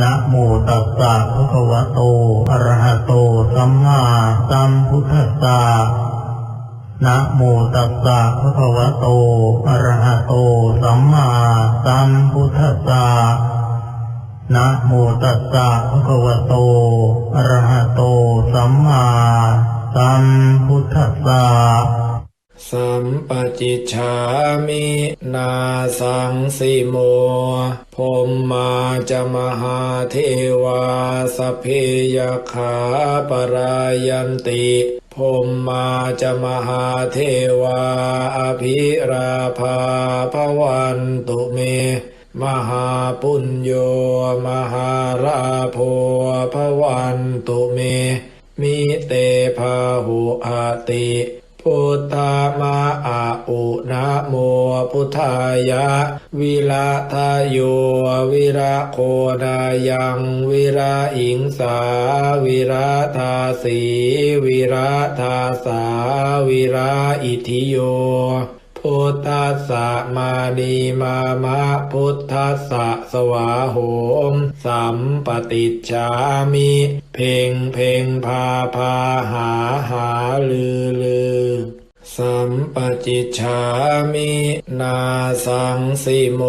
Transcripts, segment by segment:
นะโมตัสสะภะคะวะโต อะระหะโต สัมมาสัมพุทธัสสะนะโมตัสสะภะคะวะโต อะระหะโต สัมมาสัมพุทธัสสะนะโมตัสสะภะคะวะโต อะระหะโต สัมมา ปจิชามินาสังสิโมพมมาจะมหาเทวาสเพยขาปรายันติพมมาจะมหาเทวาอภิราภาพวันตุเม มหาปุญโยมหาราโพพวันตุเม มิเตภาหุอาติ พุทธามาอาอุนะโมพุทธายะ วิระทะโยวิระโคนายังวิระอิงสา วิระทาสีวิระทาสา วิระอิทิโย พุทธัสสะมานีมามะพุทธัสสะสวาโหมสัมปติจฉามิ เพ่งเพ่งพาพาหาหาลือลือสัมปจิจฉามินาสังสิโม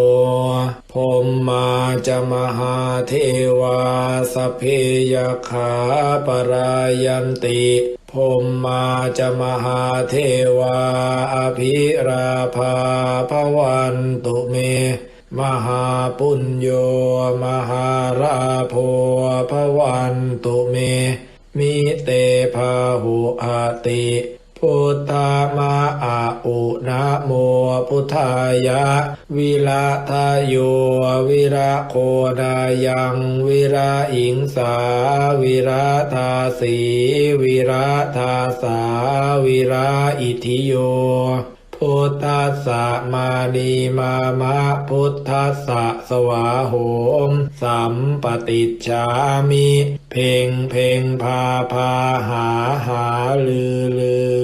พมมาจะมหาเทวาสเพยขาปรายันติ พมมาจะมหาเทวาอภิราภาพวันตุเม มหาปุญโยมหาราโพพวันตุเม มิเตภาหุอาติ พุทธามาอาอุนะโมพุทธายะ วิระทโยวิระโคนายังวิระอิงสา วิระทาสีวิระทาสา วิระอิทิโย พุทธัสสะมานีมามะพุทธัสสะสวาโหมสัมปติจฉามิเพ่งเพ่งพาพาหาหาลือลือ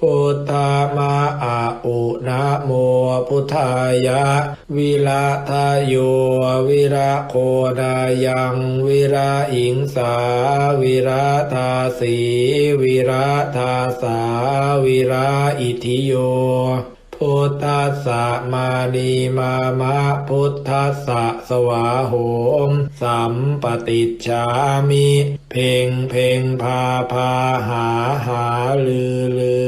พุทธามาอาอุนะโมพุทธายะ วิระทาโยวิระโคดายังวิระอิงสา วิระทาสีวิระทาสา วิระอิทิโย พุทธัสสะมานีมามะพุทธัสสะสวาโหมสัมปติชามิ เพ่งเพ่งพาพาหาหาลือลื